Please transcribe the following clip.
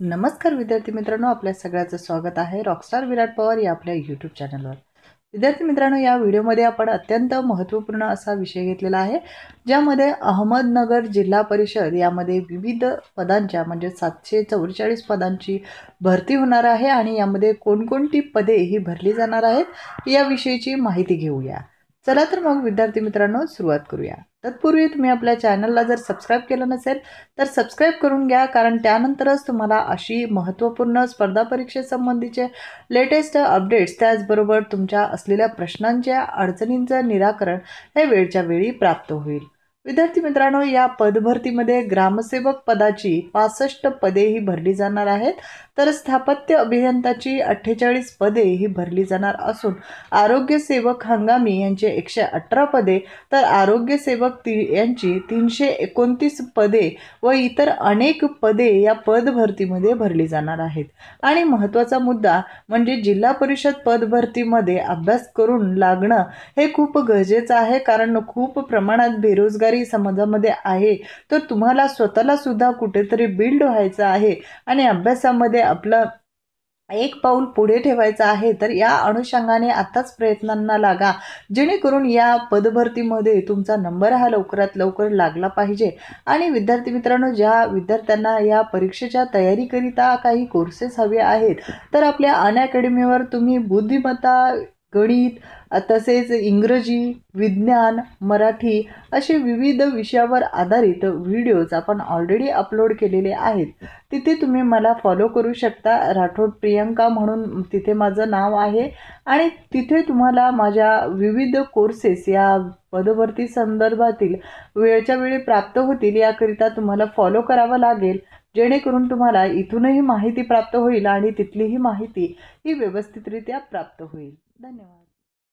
नमस्कार विद्यार्थी मित्रांनो आपल्या सगळ्याचं स्वागत आहे रॉकस्टार विराट पवार या आपल्या यूट्यूब चॅनलवर विद्यार्थी मित्रांनो या व्हिडिओमध्ये आपण अत्यंत महत्त्वपूर्ण असा विषय घेतलेला आहे ज्यामध्ये अहमदनगर जिल्हा परिषद यामध्ये विविध पदांच्या म्हणजे सातशे चौवेचाळीस पदांची भरती होणार आहे आणि यामध्ये कोणकोणती पदे ही भरली जाणार आहेत याविषयीची माहिती घेऊया. चला तर मग विद्यार्थी मित्रांनो सुरुवात करूया. तत्पूर्वी तुम्ही आपल्या चॅनलला जर सबस्क्राईब केलं नसेल तर सबस्क्राईब करून घ्या कारण त्यानंतरच तुम्हाला अशी महत्त्वपूर्ण स्पर्धा परीक्षेसंबंधीचे लेटेस्ट अपडेट्स त्याचबरोबर तुमच्या असलेल्या प्रश्नांच्या अडचणींचं निराकरण हे वेळच्या वेळी प्राप्त होईल. विद्यार्थी मित्रांनो या पदभरतीमध्ये ग्रामसेवक पदाची पासष्ट पदे ही भरली जाणार आहेत. तर स्थापत्य अभियंताची अठ्ठेचाळीस पदे ही भरली जाणार असून आरोग्यसेवक हंगामी यांचे एकशे अठरा पदे तर आरोग्यसेवक ती यांची तीनशे एकोणतीस पदे व इतर अनेक पदे या पदभरतीमध्ये भरली जाणार आहेत. आणि महत्त्वाचा मुद्दा म्हणजे जिल्हा परिषद पदभरतीमध्ये अभ्यास करून लागणं हे खूप गरजेचं आहे कारण खूप प्रमाणात बेरोजगारी समाजामध्ये आहे तर तुम्हाला स्वतःला सुद्धा कुठेतरी बिल्ड व्हायचं आहे आणि अभ्यासामध्ये आपलं एक पाऊल पुढे ठेवायचं आहे तर या अनुषंगाने आत्ताच प्रयत्नांना लागा. जेणेकरून या पदभरतीमध्ये तुमचा नंबर हा लवकरात लवकर लागला पाहिजे. आणि विद्यार्थी मित्रांनो ज्या विद्यार्थ्यांना या परीक्षेच्या तयारीकरिता काही कोर्सेस हवे आहेत तर आपल्या अन अकॅडमीवर तुम्ही बुद्धिमत्ता गणित तसेच इंग्रजी विज्ञान मराठी असे विविध विषयावर आधारित व्हिडिओज आपण ऑलरेडी अपलोड केलेले आहेत. तिथे तुम्ही मला फॉलो करू शकता. राठोड प्रियंका म्हणून तिथे माझं नाव आहे. आणि तिथे तुम्हाला माझ्या विविध कोर्सेस या पदभरती संदर्भातील वेळच्या वेळी प्राप्त होतील याकरिता तुम्हाला फॉलो करावं लागेल. जेणेकरून तुम्हाला इथूनही माहिती प्राप्त होईल आणि तिथलीही माहिती ही व्यवस्थितरित्या प्राप्त होईल. धन्यवाद.